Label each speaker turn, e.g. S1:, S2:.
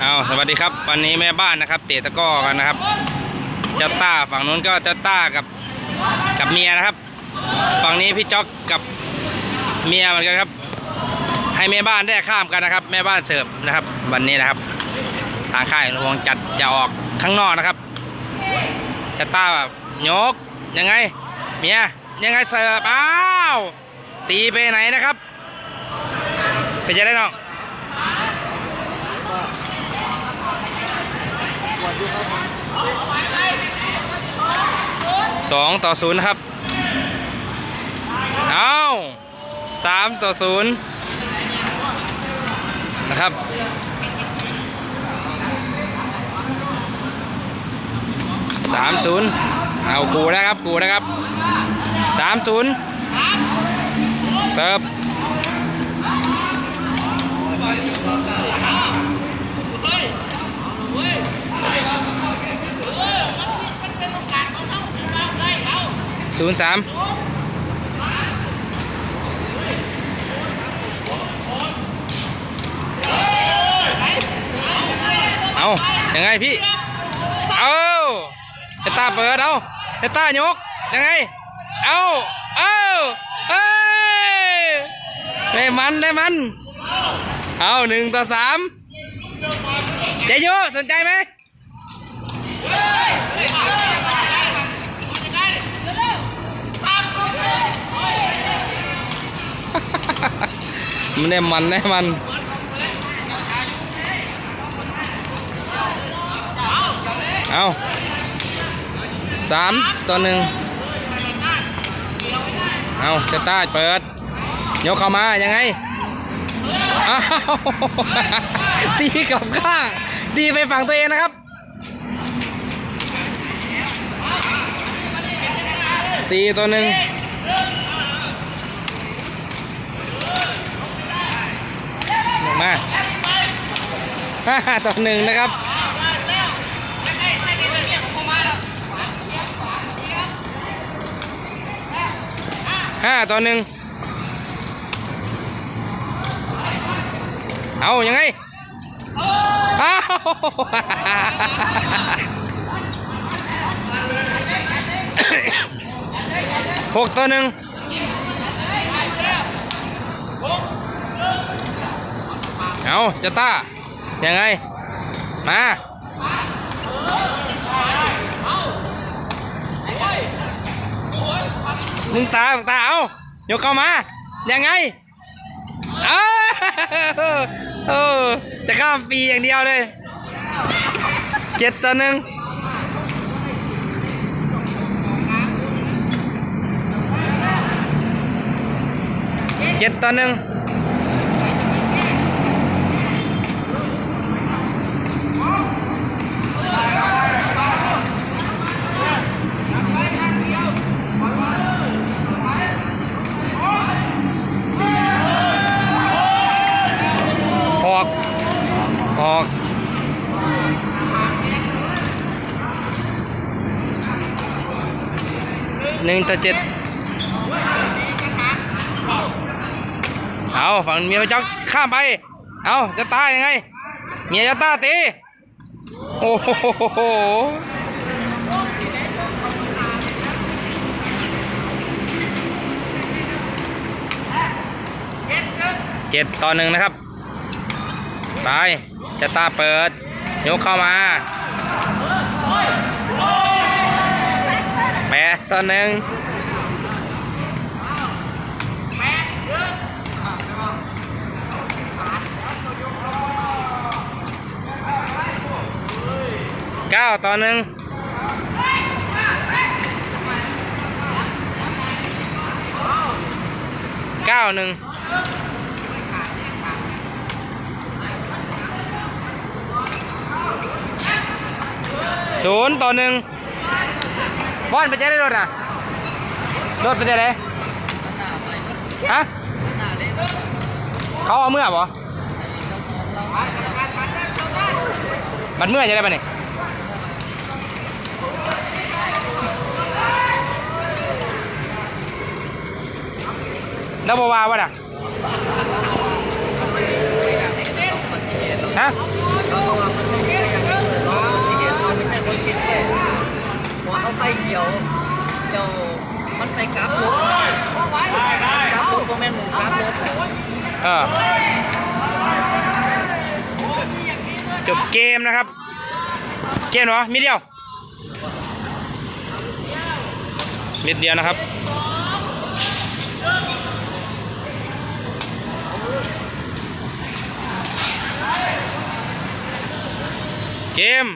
S1: เอาสวัสดีครับ วันนี้แม่บ้านนะครับ เตะตะก้อกันนะครับ เจ้าต้าฝั่งนู้นก็เจ้าต้ากับกับเมียนะครับ ฝั่งนี้พี่จ๊อกกับเมียเหมือนกันครับ ให้แม่บ้านได้ข้ามกันนะครับ แม่บ้านเสิร์ฟนะครับ วันนี้นะครับ ทางค่ายระวงจัดจะออกข้างนอกนะครับเจ้าต้าแบบยกยังไง เมียยังไงเสิร์ฟอ้าวตีไปไหนนะครับ ไปจะได้น้อง สองต่อศูนย์ครับ เอาสามต่อศูนย์นะครับ สามศูนย์เอากูแล้วครับกูแล้วครับสามศูนย์เสิร์ฟ ศูนย์สามเอายังไงพี่ เอาเฮตตาเปิดเอาเฮตตายก ยังไง เอาเอาเอ้ยได้มันได้มัน เอาหนึ่งต่อสามเจโยสนใจไหม มันได้มันได้มันเอาสามต่อหนึ่งเอาจะต้าเปิดยกเข้ามา ยังไงอ้าตีกลับข้างตีไปฝั่งตัวเองนะครับสี่ตัวหนึ่ง มาห้าต่อหนึ่งนะครับห้าต่อหนึ่งเอายังไงอ้าหกต่อหนึ่ง เอาจะต้ายังไง มามึงตามึงตาเอาโยกเข้ามา ยังไงเอ้าเออจะข้ามฟรีอย่างเดียวเลยเจ็ดต่อหนึ่งเจ็ดต่อหนึ่งออก ออก หนึ่งต่อเจ็ดเอาฝั่งเมียจักข้ามไป เอาจะตายยังไง เมียจะตาตี โอ้โหเจ็ดต่อหนึ่งนะครับไปจะตาเปิด ยกเข้ามา แปดต่อหนึ่งเก้าต่อหนึ่งเก้าหนึ่งศูนย์ต่อหนึ่ง บอนไปเจ๊ได้รถอะรถไปเจ๊ได้ฮะเขาเอาเมื่อบ่บัดเมื่อจะได้ปะเนี่ยแล้วบวาวะน่ะฮะ จบเกมนะครับ เกมเหรอมิดเดียว มิดเดียวนะครับเกม